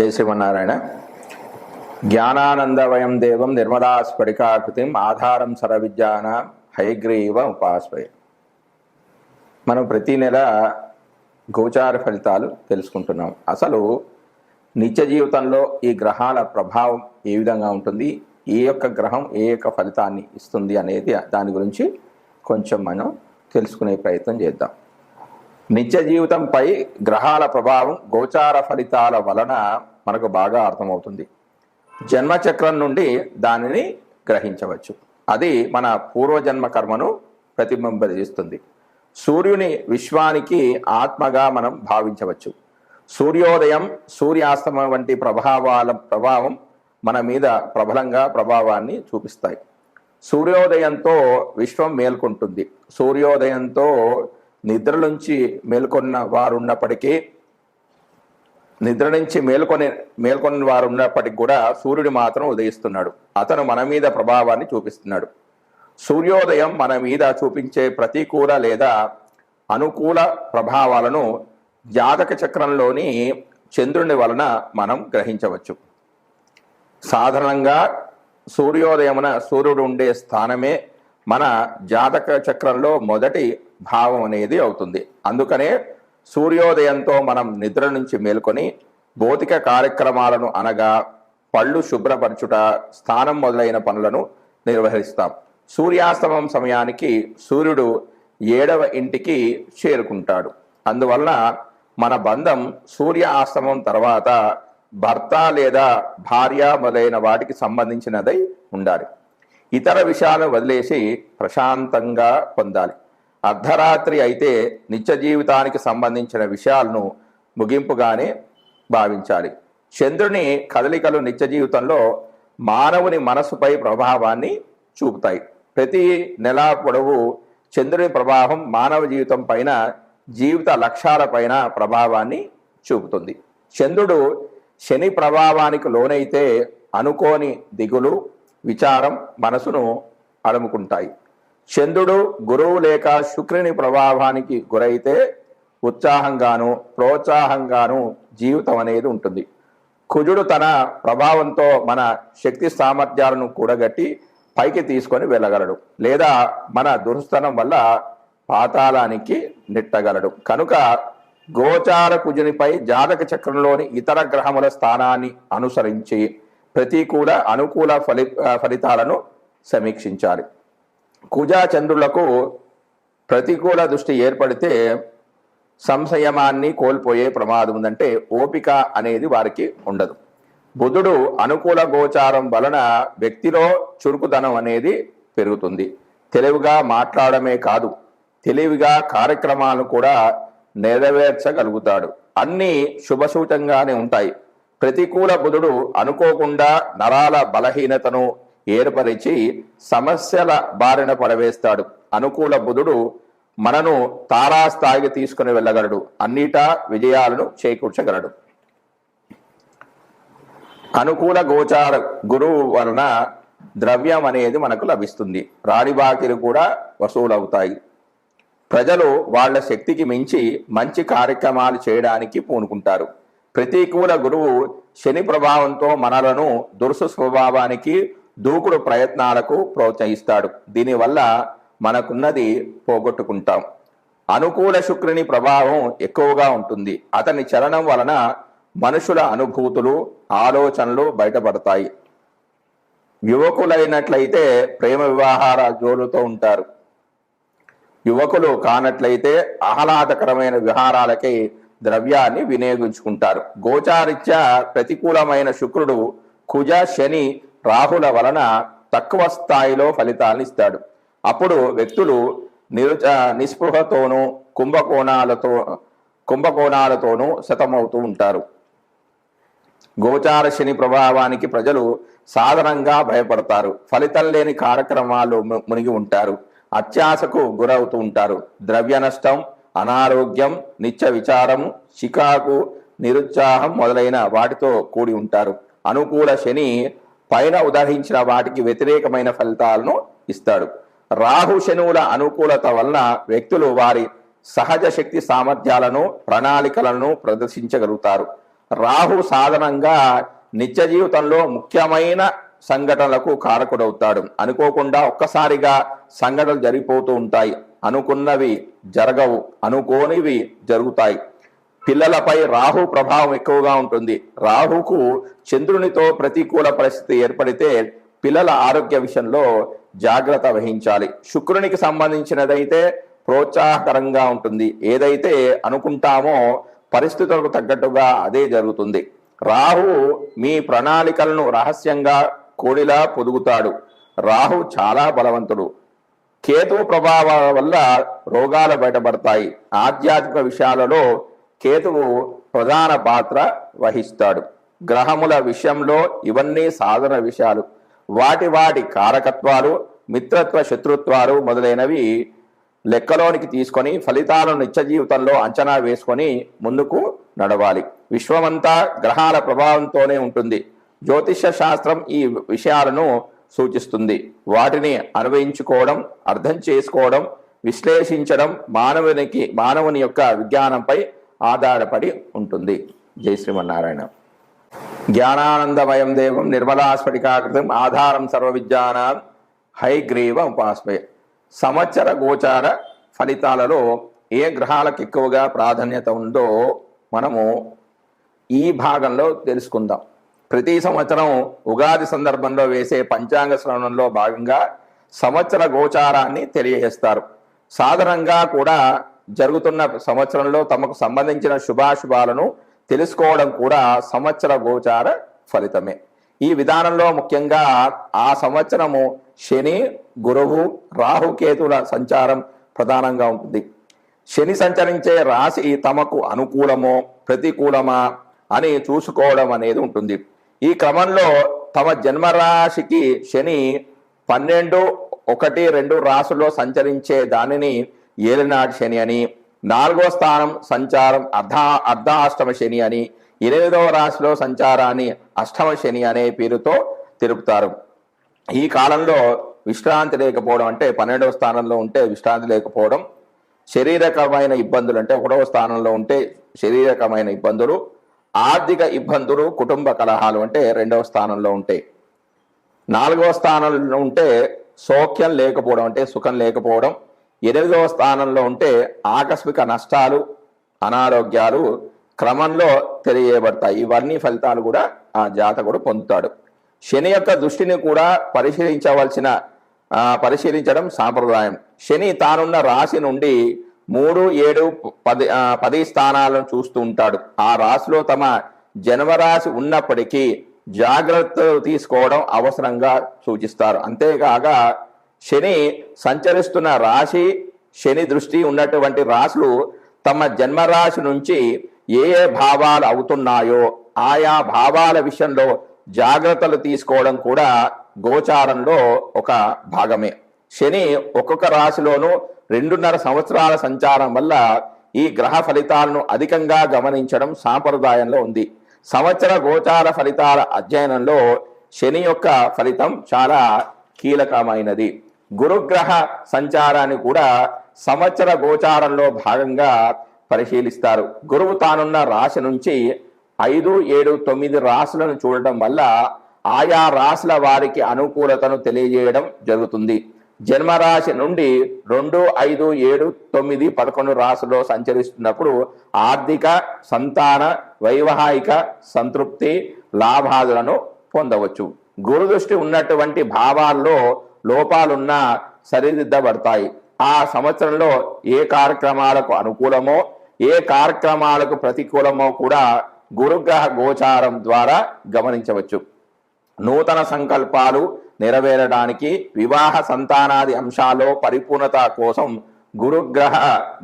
జై శ్రీమన్నారాయణ జ్ఞానానందవయం దేవం నిర్మలా స్ఫటికాకృతిం ఆధారం సరవిజ్ఞాన హయగ్రీవ ఉపాస్వయ మనం ప్రతి నెల గోచార ఫలితాలు తెలుసుకుంటున్నాం. అసలు నిత్య జీవితంలో ఈ గ్రహాల ప్రభావం ఏ విధంగా ఉంటుంది? ఏ యొక్క గ్రహం ఏ యొక్క ఫలితాన్ని ఇస్తుంది అనేది దాని గురించి కొంచెం మనం తెలుసుకునే ప్రయత్నం చేద్దాం. నిత్య జీవితంపై గ్రహాల ప్రభావం గోచార ఫలితాల వలన మనకు బాగా అర్థమవుతుంది. జన్మచక్రం నుండి దానిని గ్రహించవచ్చు. అది మన పూర్వజన్మ కర్మను ప్రతిబింబిస్తుంది. సూర్యుని విశ్వానికి ఆత్మగా మనం భావించవచ్చు. సూర్యోదయం సూర్యాస్తమం వంటి ప్రభావాల ప్రభావం మన మీద ప్రబలంగా ప్రభావాన్ని చూపిస్తాయి. సూర్యోదయంతో విశ్వం మేల్కొంటుంది. సూర్యోదయంతో నిద్ర నుంచి మేల్కొన్న వారు ఉన్నప్పటికీ నిద్ర నుంచి మేల్కొని మేల్కొన్న వారు ఉన్నప్పటికి కూడా సూర్యుడు మాత్రం ఉదయిస్తున్నాడు. అతను మన మీద ప్రభావాన్ని చూపిస్తున్నాడు. సూర్యోదయం మన మీద చూపించే ప్రతికూల లేదా అనుకూల ప్రభావాలను జాతక చక్రంలోని చంద్రుని వలన మనం గ్రహించవచ్చు. సాధారణంగా సూర్యోదయమున సూర్యుడు ఉండే స్థానమే మన జాతక చక్రంలో మొదటి భావం అనేది అవుతుంది. అందుకనే సూర్యోదయంతో మనం నిద్ర నుంచి మేల్కొని భౌతిక కార్యక్రమాలను అనగా పళ్ళు శుభ్రపరచుట స్నానం మొదలైన పనులను నిర్వహిస్తాం. సూర్యాస్తమం సమయానికి సూర్యుడు ఏడవ ఇంటికి చేరుకుంటాడు. అందువలన మన బంధం సూర్య ఆస్తమం తర్వాత భర్త లేదా భార్య మొదలైన వాటికి సంబంధించినదై ఉండాలి. ఇతర విషయాలు వదిలేసి ప్రశాంతంగా పొందాలి. అర్ధరాత్రి అయితే నిత్య జీవితానికి సంబంధించిన విషయాలను ముగింపుగానే భావించాలి. చంద్రుని కదలికలు నిత్య జీవితంలో మానవుని మనసుపై ప్రభావాన్ని చూపుతాయి. ప్రతి నెల పొడవు చంద్రుని ప్రభావం మానవ జీవితం పైన జీవిత లక్ష్యాల పైన ప్రభావాన్ని చూపుతుంది. చంద్రుడు శని ప్రభావానికి లోనైతే అనుకోని దిగులు విచారం మనసును అడుముకుంటాయి చంద్రుడు గురువు లేక శుక్రుని ప్రభావానికి గురైతే ఉత్సాహంగాను ప్రోత్సాహంగాను జీవితం అనేది ఉంటుంది. కుజుడు తన ప్రభావంతో మన శక్తి సామర్థ్యాలను కూడగట్టి పైకి తీసుకొని వెళ్ళగలడు లేదా మన దుర్స్థనం వల్ల పాతాళానికి నెట్టగలడు. కనుక గోచార కుజునిపై జాతక చక్రంలోని ఇతర గ్రహముల స్థానాన్ని అనుసరించి ప్రతికూల అనుకూల ఫలి ఫలితాలను సమీక్షించాలి. కుజా చంద్రులకు ప్రతికూల దృష్టి ఏర్పడితే సంశయమాన్ని కోల్పోయే ప్రమాదం ఉందంటే ఓపిక అనేది వారికి ఉండదు. బుధుడు అనుకూల గోచారం వలన వ్యక్తిలో చురుకుదనం అనేది పెరుగుతుంది. తెలివిగా మాట్లాడమే కాదు తెలివిగా కార్యక్రమాలను కూడా నెరవేర్చగలుగుతాడు. అన్నీ శుభసూచంగానే ఉంటాయి. ప్రతికూల బుధుడు అనుకోకుండా నరాల బలహీనతను ఏర్పరిచి సమస్యల బారిన పడవేస్తాడు. అనుకూల బుధుడు మనను తారాస్థాయికి తీసుకుని వెళ్ళగలడు. అన్నిటా విజయాలను చేకూర్చగలడు. అనుకూల గోచార గురువు వలన ద్రవ్యం అనేది మనకు లభిస్తుంది. రాణిబాకిలు కూడా వసూలవుతాయి. ప్రజలు వాళ్ళ శక్తికి మించి మంచి కార్యక్రమాలు చేయడానికి పూనుకుంటారు. ప్రతికూల గురువు శని ప్రభావంతో మనలను దురుసు స్వభావానికి దూకుడు ప్రయత్నాలకు ప్రోత్సహిస్తాడు. దీనివల్ల మనకున్నది పోగొట్టుకుంటాం. అనుకూల శుక్రుని ప్రభావం ఎక్కువగా ఉంటుంది. అతని చలనం వలన మనుషుల అనుభూతులు ఆలోచనలు బయటపడతాయి. యువకులైనట్లయితే ప్రేమ వివాహాల జోలుతో ఉంటారు. యువకులు కానట్లయితే ఆహ్లాదకరమైన విహారాలకి ద్రవ్యాన్ని వినియోగించుకుంటారు. గోచారిత్యా ప్రతికూలమైన శుక్రుడు కుజ శని రాహుల వలన తక్కువ స్థాయిలో ఫలితాలను ఇస్తాడు. అప్పుడు వ్యక్తులు నిరు నిస్పృహతోనూ కుంభకోణాలతో కుంభకోణాలతోనూ శతమవుతూ ఉంటారు. గోచార శని ప్రభావానికి ప్రజలు సాధారణంగా భయపడతారు. ఫలితం లేని కార్యక్రమాలు ము- మునిగి ఉంటారు. అత్యాశకు గురవుతూ ఉంటారు. ద్రవ్య నష్టం అనారోగ్యం నిత్య విచారం చికాకు నిరుత్సాహం మొదలైన వాటితో కూడి ఉంటారు. అనుకూల శని పైన ఉదహించిన వాటికి వ్యతిరేకమైన ఫలితాలను ఇస్తాడు. రాహు శనువుల అనుకూలత వలన వ్యక్తులు వారి సహజ శక్తి సామర్థ్యాలను ప్రణాళికలను ప్రదర్శించగలుగుతారు. రాహు సాధనంగా నిత్య జీవితంలో ముఖ్యమైన సంఘటనలకు కారకుడవుతాడు. అనుకోకుండా ఒక్కసారిగా సంఘటనలు జరిగిపోతూ ఉంటాయి. అనుకున్నవి జరగవు అనుకోనివి జరుగుతాయి. పిల్లలపై రాహు ప్రభావం ఎక్కువగా ఉంటుంది. రాహుకు చంద్రునితో ప్రతికూల పరిస్థితి ఏర్పడితే పిల్లల ఆరోగ్య విషయంలో జాగ్రత్త వహించాలి. శుక్రునికి సంబంధించినదైతే ప్రోత్సాహకరంగా ఉంటుంది. ఏదైతే అనుకుంటామో పరిస్థితులకు తగ్గట్టుగా అదే జరుగుతుంది. రాహు మీ ప్రణాళికలను రహస్యంగా కోడిలా పొదుగుతాడు. రాహు చాలా బలవంతుడు. కేతు ప్రభావాల వల్ల రోగాలు బయటపడతాయి. ఆధ్యాత్మిక విషయాలలో కేతువు ప్రధాన పాత్ర వహిస్తాడు. గ్రహముల విషయంలో ఇవన్నీ సాధన విషయాలు. వాటి వాటి కారకత్వాలు మిత్రత్వ శత్రుత్వాలు మొదలైనవి లెక్కలోనికి తీసుకొని ఫలితాలను నిత్య జీవితంలో అంచనా వేసుకొని ముందుకు నడవాలి. విశ్వమంతా గ్రహాల ప్రభావంతోనే ఉంటుంది. జ్యోతిష్య శాస్త్రం ఈ విషయాలను సూచిస్తుంది. వాటిని అన్వయించుకోవడం అర్థం చేసుకోవడం విశ్లేషించడం మానవునికి మానవుని యొక్క విజ్ఞానంపై ఆధారపడి ఉంటుంది. జై శ్రీమన్నారాయణ. జ్ఞానానందమయం దేవం నిర్మలాస్ఫటికాకృతం ఆధారం సర్వ విజ్ఞానం హైగ్రీవ ఉపాస్మయ సంవత్సర గోచార ఫలితాలలో ఏ గ్రహాలకు ఎక్కువగా ప్రాధాన్యత ఉందో మనము ఈ భాగంలో తెలుసుకుందాం. ప్రతి సంవత్సరం ఉగాది సందర్భంలో వేసే పంచాంగ శ్రవణంలో భాగంగా సంవత్సర గోచారాన్ని తెలియజేస్తారు. సాధారణంగా కూడా జరుగుతున్న సంవత్సరంలో తమకు సంబంధించిన శుభాశుభాలను తెలుసుకోవడం కూడా సంవత్సర గోచార ఫలితమే. ఈ విధానంలో ముఖ్యంగా ఆ సంవత్సరము శని గురువు రాహుకేతుల సంచారం ప్రధానంగా ఉంటుంది. శని సంచరించే రాశి తమకు అనుకూలమో ప్రతికూలమా అని చూసుకోవడం అనేది ఉంటుంది. ఈ క్రమంలో తమ జన్మరాశికి శని పన్నెండు ఒకటి రెండు రాసుల్లో సంచరించే దానిని ఏలినాటి శని అని నాలుగో స్థానం సంచారం అర్ధ అర్ధాష్టమ శని అని ఎనిమిదవ రాశిలో సంచారాన్ని అష్టమ శని అనే పేరుతో తెలుపుతారు. ఈ కాలంలో విశ్రాంతి లేకపోవడం అంటే పన్నెండవ స్థానంలో ఉంటే విశ్రాంతి లేకపోవడం శరీరకమైన ఇబ్బందులు అంటే ఒకటవ స్థానంలో ఉంటే శరీరకమైన ఇబ్బందులు ఆర్థిక ఇబ్బందులు కుటుంబ కలహాలు అంటే రెండవ స్థానంలో ఉంటాయి. నాలుగవ స్థానంలో ఉంటే సౌఖ్యం లేకపోవడం అంటే సుఖం లేకపోవడం ఎనిమిదవ స్థానంలో ఉంటే ఆకస్మిక నష్టాలు అనారోగ్యాలు క్రమంలో తెలియబడతాయి. ఇవన్నీ ఫలితాలు కూడా ఆ జాతకుడు పొందుతాడు. శని యొక్క దృష్టిని కూడా పరిశీలించవలసిన పరిశీలించడం సాంప్రదాయం. శని తానున్న రాశి నుండి మూడు ఏడు పది పది స్థానాలను చూస్తూ ఉంటాడు. ఆ రాశిలో తమ జన్మరాశి ఉన్నప్పటికీ జాగ్రత్తలు తీసుకోవడం అవసరంగా సూచిస్తారు. అంతేకాక శని సంచరిస్తున్న రాశి శని దృష్టి ఉన్నటువంటి రాశులు తమ జన్మరాశి నుంచి ఏ ఏ భావాలు అవుతున్నాయో ఆయా భావాల విషయంలో జాగ్రత్తలు తీసుకోవడం కూడా గోచారంలో ఒక భాగమే. శని ఒక్కొక్క రాశిలోనూ రెండున్నర సంవత్సరాల సంచారం వల్ల ఈ గ్రహ ఫలితాలను అధికంగా గమనించడం సాంప్రదాయంలో ఉంది. సంవత్సర గోచార ఫలితాల అధ్యయనంలో శని యొక్క ఫలితం చాలా కీలకమైనది. గురుగ్రహ సంచారాన్ని కూడా సంవత్సర గోచారంలో భాగంగా పరిశీలిస్తారు. గురువు తానున్న రాశి నుంచి ఐదు ఏడు తొమ్మిది రాశులను చూడటం వల్ల ఆయా రాశుల వారికి అనుకూలతను తెలియజేయడం జరుగుతుంది. జన్మరాశి నుండి రెండు ఐదు ఏడు తొమ్మిది పదకొండు రాశుల్లో సంచరిస్తున్నప్పుడు ఆర్థిక సంతాన వైవాహిక సంతృప్తి లాభాలను పొందవచ్చు. గురుదృష్టి ఉన్నటువంటి భావాల్లో లోపాలున్నా సరిదిద్దబడతాయి. ఆ సంవత్సరంలో ఏ కార్యక్రమాలకు అనుకూలమో ఏ కార్యక్రమాలకు ప్రతికూలమో కూడా గురుగ్రహ గోచారం ద్వారా గమనించవచ్చు. నూతన సంకల్పాలు నెరవేరడానికి వివాహ సంతానాది అంశాల్లో పరిపూర్ణత కోసం గురుగ్రహ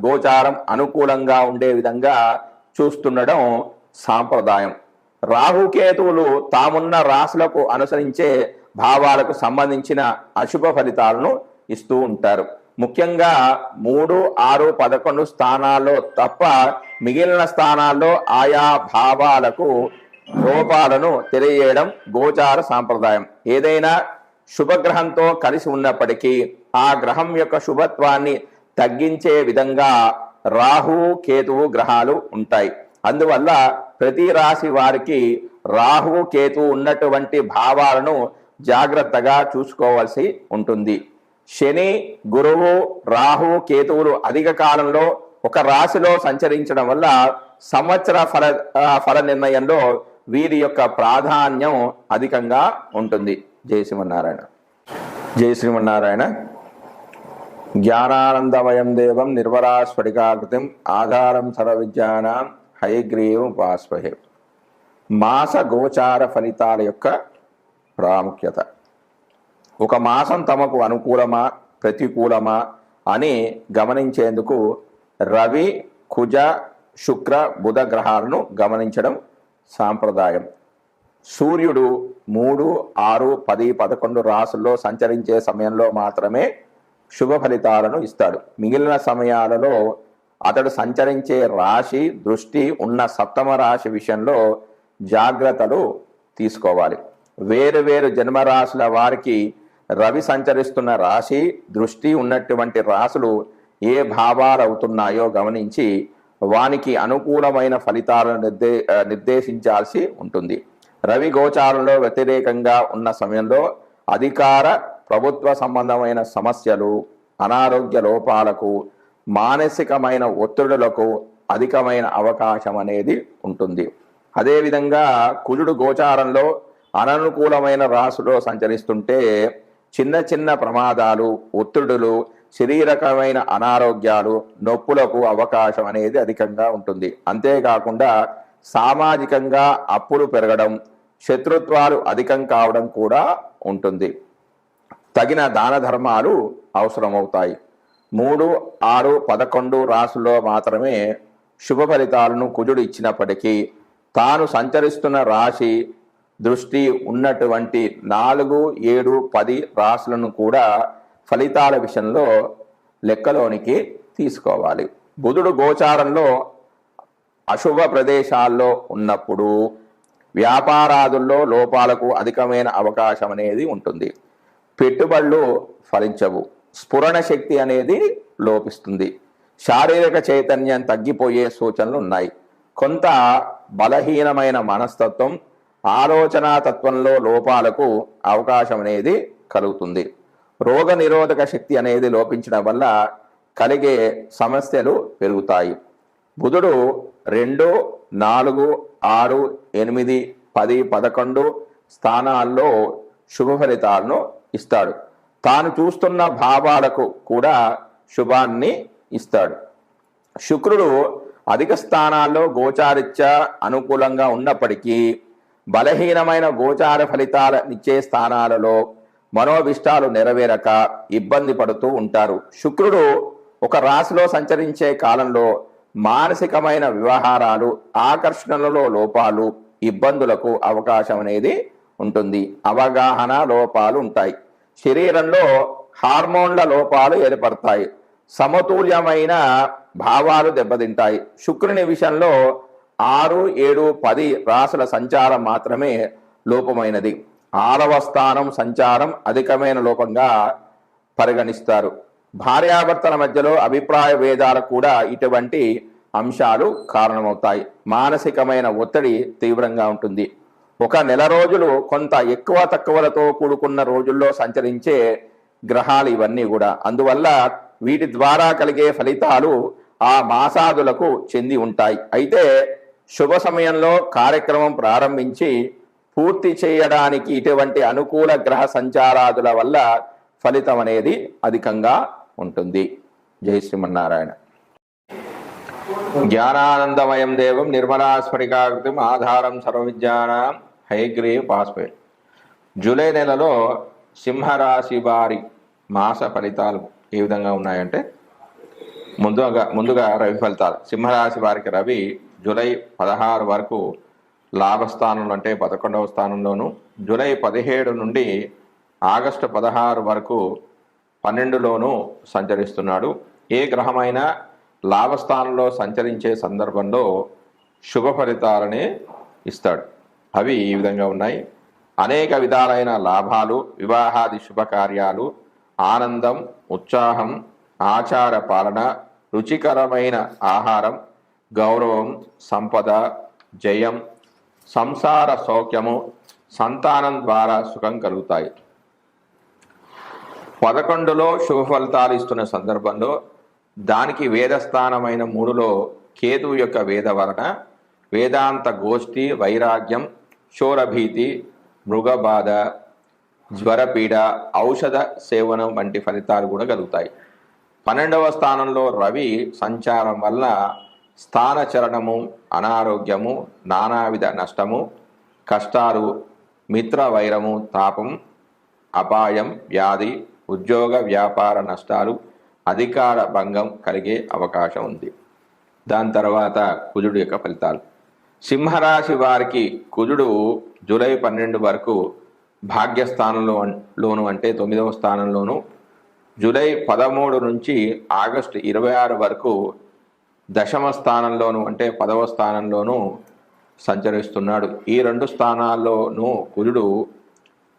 గోచారం అనుకూలంగా ఉండే విధంగా చూస్తుండడం సాంప్రదాయం. రాహుకేతువులు తామున్న రాశులకు అనుసరించే భావాలకు సంబంధించిన అశుభ ఫలితాలను ఇస్తూ ఉంటారు. ముఖ్యంగా మూడు ఆరు పదకొండు స్థానాల్లో తప్ప మిగిలిన స్థానాల్లో ఆయా భావాలకు లోపాలను తెలియజేయడం గోచార సాంప్రదాయం. ఏదైనా శుభగ్రహంతో కలిసి ఉన్నప్పటికీ ఆ గ్రహం యొక్క శుభత్వాన్ని తగ్గించే విధంగా రాహు కేతువు గ్రహాలు ఉంటాయి. అందువల్ల ప్రతి రాశి వారికి రాహువు కేతు ఉన్నటువంటి భావాలను జాగ్రత్తగా చూసుకోవాల్సి ఉంటుంది. శని గురువు రాహు కేతువులు అధిక కాలంలో ఒక రాశిలో సంచరించడం వల్ల సంవత్సర ఫల ఫల నిర్ణయంలో వీరి యొక్క ప్రాధాన్యం అధికంగా ఉంటుంది. జయ శ్రీమన్నారాయణ. జయ శ్రీమన్నారాయణ. జ్ఞానానందమయం దేవం నిర్వరాస్ఫటికాకృతిం ఆధారం సర్వ విద్యానాం హయగ్రీవం ఉపాస్మహే మాస గోచార ఫలితాల యొక్క ప్రాముఖ్యత. ఒక మాసం తమకు అనుకూలమా ప్రతికూలమా అని గమనించేందుకు రవి కుజ శుక్ర బుధ గ్రహాలను గమనించడం సాంప్రదాయం. సూర్యుడు మూడు ఆరు పది పదకొండు రాసుల్లో సంచరించే సమయంలో మాత్రమే శుభ ఫలితాలను ఇస్తాడు. మిగిలిన సమయాలలో అతడు సంచరించే రాశి దృష్టి ఉన్న సప్తమ రాశి విషయంలో జాగ్రత్తలు తీసుకోవాలి. వేరు వేరు జన్మరాశుల వారికి రవి సంచరిస్తున్న రాశి దృష్టి ఉన్నటువంటి రాశులు ఏ భావాలు అవుతున్నాయో గమనించి వానికి అనుకూలమైన ఫలితాలను నిర్దే నిర్దేశించాల్సి ఉంటుంది. రవి గోచారంలో వ్యతిరేకంగా ఉన్న సమయంలో అధికార ప్రభుత్వ సంబంధమైన సమస్యలు అనారోగ్య లోపాలకు మానసికమైన ఒత్తిడులకు అధికమైన అవకాశం అనేది ఉంటుంది. అదేవిధంగా కుజుడు గోచారంలో అననుకూలమైన రాశిలో సంచరిస్తుంటే చిన్న చిన్న ప్రమాదాలు ఒత్తిడులు శరీరకమైన అనారోగ్యాలు నొప్పులకు అవకాశం అనేది అధికంగా ఉంటుంది. అంతేకాకుండా సామాజికంగా అప్పులు పెరగడం శత్రుత్వాలు అధికం కావడం కూడా ఉంటుంది. తగిన దాన ధర్మాలు అవసరమవుతాయి. మూడు ఆరు పదకొండు రాసుల్లో మాత్రమే శుభ ఫలితాలను కుజుడు ఇచ్చినప్పటికీ తాను సంచరిస్తున్న రాశి దృష్టి ఉన్నటువంటి నాలుగు ఏడు పది రాసులను కూడా ఫలితాల విషయంలో లెక్కలోనికి తీసుకోవాలి. బుధుడు గోచారంలో అశుభ ప్రదేశాల్లో ఉన్నప్పుడు వ్యాపారాదుల్లో లోపాలకు అధికమైన అవకాశం అనేది ఉంటుంది. పెట్టుబడులు ఫలించవు. స్ఫురణ శక్తి అనేది లోపిస్తుంది. శారీరక చైతన్యం తగ్గిపోయే సూచనలు ఉన్నాయి. కొంత బలహీనమైన మనస్తత్వం ఆలోచనా తత్వంలో లోపాలకు అవకాశం అనేది కలుగుతుంది. రోగ నిరోధక శక్తి అనేది లోపించడం వల్ల కలిగే సమస్యలు పెరుగుతాయి. బుధుడు రెండు నాలుగు ఆరు ఎనిమిది పది పదకొండు స్థానాల్లో శుభ ఫలితాలను ఇస్తాడు. తాను చూస్తున్న భావాలకు కూడా శుభాన్ని ఇస్తాడు. శుక్రుడు అధిక స్థానాల్లో గోచారిత్య అనుకూలంగా ఉన్నప్పటికీ బలహీనమైన గోచార ఫలితాలనిచ్చే స్థానాలలో మనోభిష్టాలు నెరవేరక ఇబ్బంది పడుతూ ఉంటారు. శుక్రుడు ఒక రాశిలో సంచరించే కాలంలో మానసికమైన వ్యవహారాలు ఆకర్షణలలో లోపాలు ఇబ్బందులకు అవకాశం అనేది ఉంటుంది. అవగాహన లోపాలు ఉంటాయి. శరీరంలో హార్మోన్ల లోపాలు ఏర్పడతాయి. సమతుల్యమైన భావాలు దెబ్బతింటాయి. శుక్రుని విషయంలో ఆరు ఏడు పది రాసుల సంచారం మాత్రమే లోపమైనది. ఆరవ స్థానం సంచారం అధికమైన లోపంగా పరిగణిస్తారు. భార్యాభర్తల మధ్యలో అభిప్రాయ భేదాలు కూడా ఇటువంటి అంశాలు కారణమవుతాయి. మానసికమైన ఒత్తిడి తీవ్రంగా ఉంటుంది. ఒక నెల రోజులు కొంత ఎక్కువ తక్కువలతో కూడుకున్న రోజుల్లో సంచరించే గ్రహాలు ఇవన్నీ కూడా. అందువల్ల వీటి ద్వారా కలిగే ఫలితాలు ఆ మాసాదులకు చెంది ఉంటాయి. అయితే శుభ సమయంలో కార్యక్రమం ప్రారంభించి పూర్తి చేయడానికి ఇటువంటి అనుకూల గ్రహ సంచారాదుల వల్ల ఫలితం అనేది అధికంగా ఉంటుంది. జై శ్రీమన్నారాయణ. జ్ఞానానందమయం దేవం నిర్మలాస్ఫటికాకృతిం ఆధారం సర్వవిజ్ఞానం హైగ్రీవ్ పాస్పే జూలై నెలలో సింహరాశి వారి మాస ఫలితాలు ఏ విధంగా ఉన్నాయంటే ముందుగా ముందుగా రవి ఫలితాలు. సింహరాశి వారికి రవి జూలై పదహారు వరకు లాభస్థానంలో అంటే పదకొండవ స్థానంలోను జూలై పదిహేడు నుండి ఆగస్టు పదహారు వరకు పన్నెండులోనూ సంచరిస్తున్నాడు. ఏ గ్రహమైనా లాభస్థానంలో సంచరించే సందర్భంలో శుభ ఫలితాలని ఇస్తాడు. అవి ఈ విధంగా ఉన్నాయి. అనేక విధాలైన లాభాలు వివాహాది శుభకార్యాలు ఆనందం ఉత్సాహం ఆచార పాలన రుచికరమైన ఆహారం గౌరవం సంపద జయం సంసార సౌఖ్యము సంతానం ద్వారా సుఖం కలుగుతాయి. పదకొండులో శుభ ఫలితాలు ఇస్తున్న సందర్భంలో దానికి వేదస్థానమైన మూడులో కేతు యొక్క వేద వలన వేదాంత గోష్ఠి వైరాగ్యం క్షోరభీతి మృగబాధ జ్వరపీడ ఔషధ సేవనం వంటి ఫలితాలు కూడా కలుగుతాయి. పన్నెండవ స్థానంలో రవి సంచారం వల్ల స్థానచరణము అనారోగ్యము నానావిధ నష్టము కష్టాలు మిత్ర వైరము తాపం అపాయం వ్యాధి ఉద్యోగ వ్యాపార నష్టాలు అధికార భంగం కలిగే అవకాశం ఉంది. దాని తర్వాత కుజుడు యొక్క ఫలితాలు. సింహరాశి వారికి కుజుడు జూలై పన్నెండు వరకు భాగ్యస్థానంలో లోను అంటే తొమ్మిదవ స్థానంలోను జూలై పదమూడు నుంచి ఆగస్టు ఇరవై ఆరు వరకు దశమ స్థానంలోను అంటే పదవ స్థానంలోను సంచరిస్తున్నాడు. ఈ రెండు స్థానాల్లోనూ కుజుడు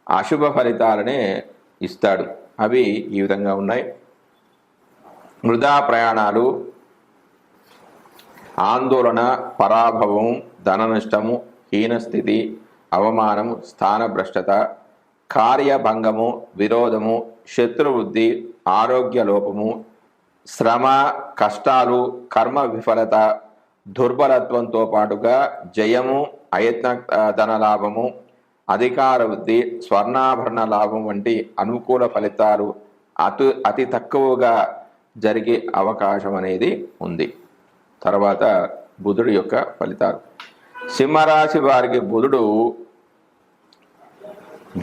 అశుభ ఫలితాలనే ఇస్తాడు. అవి ఈ విధంగా ఉన్నాయి. వృధా ప్రయాణాలు ఆందోళన పరాభవం ధన నష్టము హీనస్థితి అవమానం స్థానభ్రష్టత కార్యభంగము విరోధము శత్రువృద్ధి ఆరోగ్య లోపము శ్రమ కష్టాలు కర్మ విఫలత దుర్బలత్వంతో పాటుగా జయము అయత్న ధన లాభము అధికార వృద్ధి స్వర్ణాభరణ లాభం వంటి అనుకూల ఫలితాలు అతి అతి తక్కువగా జరిగే అవకాశం అనేది ఉంది. తర్వాత బుధుడి యొక్క ఫలితాలు. సింహరాశి వారికి బుధుడు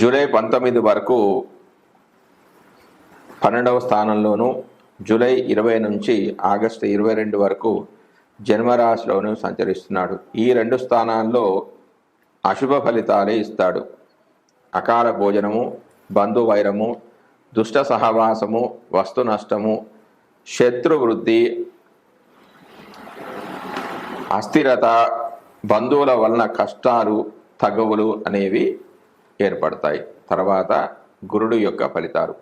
జూలై పంతొమ్మిది వరకు పన్నెండవ స్థానంలోను జూలై ఇరవై నుంచి ఆగస్టు ఇరవై రెండు వరకు జన్మరాశిలోను సంచరిస్తున్నాడు. ఈ రెండు స్థానాల్లో అశుభ ఫలితాలే ఇస్తాడు. అకాల భోజనము బంధువైరము దుష్ట సహవాసము వస్తు నష్టము శత్రు వృద్ధి అస్థిరత బంధువుల వలన కష్టాలు తగవులు అనేవి ఏర్పడతాయి. తర్వాత గురుడు యొక్క ఫలితాలు.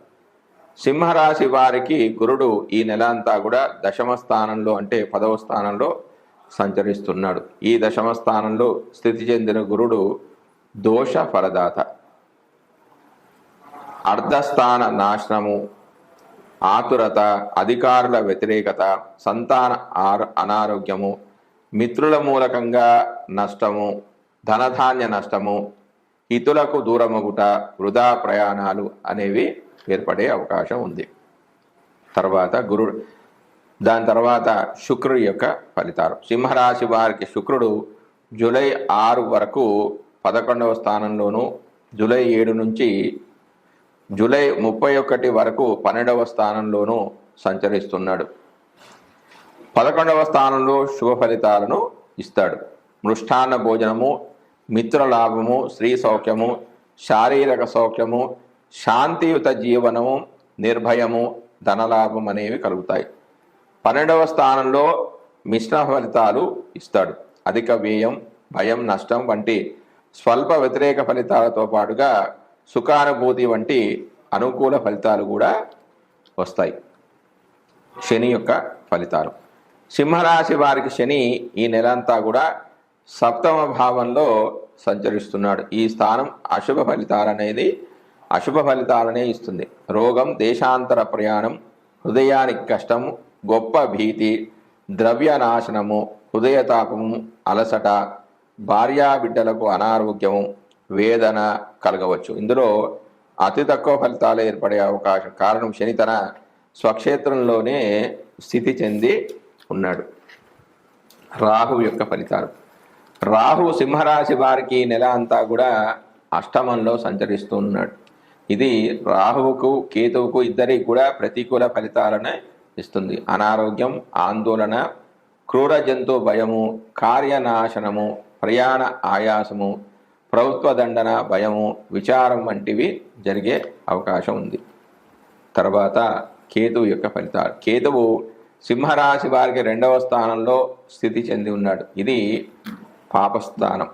సింహరాశి వారికి గురుడు ఈ నెల అంతా కూడా దశమ స్థానంలో అంటే పదవ స్థానంలో సంచరిస్తున్నాడు. ఈ దశమ స్థానంలో స్థితి చెందిన గురుడు దోష ఫలదాత. అర్ధస్థాన నాశనము ఆతురత అధికారుల వ్యతిరేకత సంతాన ఆర అనారోగ్యము మిత్రుల మూలకంగా నష్టము ధనధాన్య నష్టము హితులకు దూరమగుట వృధా ప్రయాణాలు అనేవి ఏర్పడే అవకాశం ఉంది. తర్వాత గురుడు దాని తర్వాత శుక్రుడి యొక్క ఫలితాలు. సింహరాశి వారికి శుక్రుడు జూలై ఆరు వరకు పదకొండవ స్థానంలోను జూలై ఏడు నుంచి జూలై ముప్పై ఒకటి వరకు పన్నెండవ స్థానంలోనూ సంచరిస్తున్నాడు. పదకొండవ స్థానంలో శుభ ఫలితాలను ఇస్తాడు. మృష్టాన్న భోజనము మిత్రలాభము స్త్రీ సౌఖ్యము శారీరక సౌఖ్యము శాంతియుత జీవనము నిర్భయము ధనలాభం అనేవి కలుగుతాయి. పన్నెండవ స్థానంలో మిశ్రమ ఫలితాలు ఇస్తాడు. అధిక వ్యయం భయం నష్టం వంటి స్వల్ప వ్యతిరేక ఫలితాలతో పాటుగా సుఖానుభూతి వంటి అనుకూల ఫలితాలు కూడా వస్తాయి. శని యొక్క ఫలితాలు. సింహరాశి వారికి శని ఈ నెల అంతా కూడా సప్తమ భావంలో సంచరిస్తున్నాడు. ఈ స్థానం అశుభ ఫలితాలనేది అశుభ ఫలితాలనే ఇస్తుంది. రోగం దేశాంతర ప్రయాణం హృదయానికి కష్టం గొప్ప భీతి ద్రవ్య నాశనము హృదయతాపము అలసట భార్యా బిడ్డలకు అనారోగ్యము వేదన కలగవచ్చు. ఇందులో అతి తక్కువ ఫలితాలు ఏర్పడే అవకాశం. కారణం శని తన స్వక్షేత్రంలోనే స్థితి చెంది ఉన్నాడు. రాహు యొక్క ఫలితాలు. రాహు సింహరాశి వారికి నెల అంతా కూడా అష్టమంలో సంచరిస్తూ ఉన్నాడు. ఇది రాహువుకు కేతువుకు ఇద్దరికి కూడా ప్రతికూల ఫలితాలనే ఇస్తుంది. అనారోగ్యం ఆందోళన క్రూర జంతు భయము కార్యనాశనము ప్రయాణ ఆయాసము ప్రభుత్వ దండన భయము విచారం వంటివి జరిగే అవకాశం ఉంది. తర్వాత కేతువు యొక్క ఫలితాలు. కేతువు సింహరాశి వారికి రెండవ స్థానంలో స్థితి చెంది ఉన్నాడు. ఇది పాపస్థానం.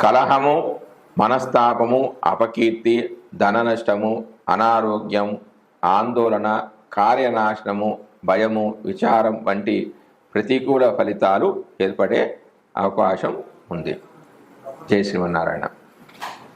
కలహము మనస్తాపము అపకీర్తి ధన నష్టము అనారోగ్యం ఆందోళన కార్యనాశనము భయము విచారం వంటి ప్రతికూల ఫలితాలు ఏర్పడే అవకాశం ఉంది. జై శ్రీమన్నారాయణ.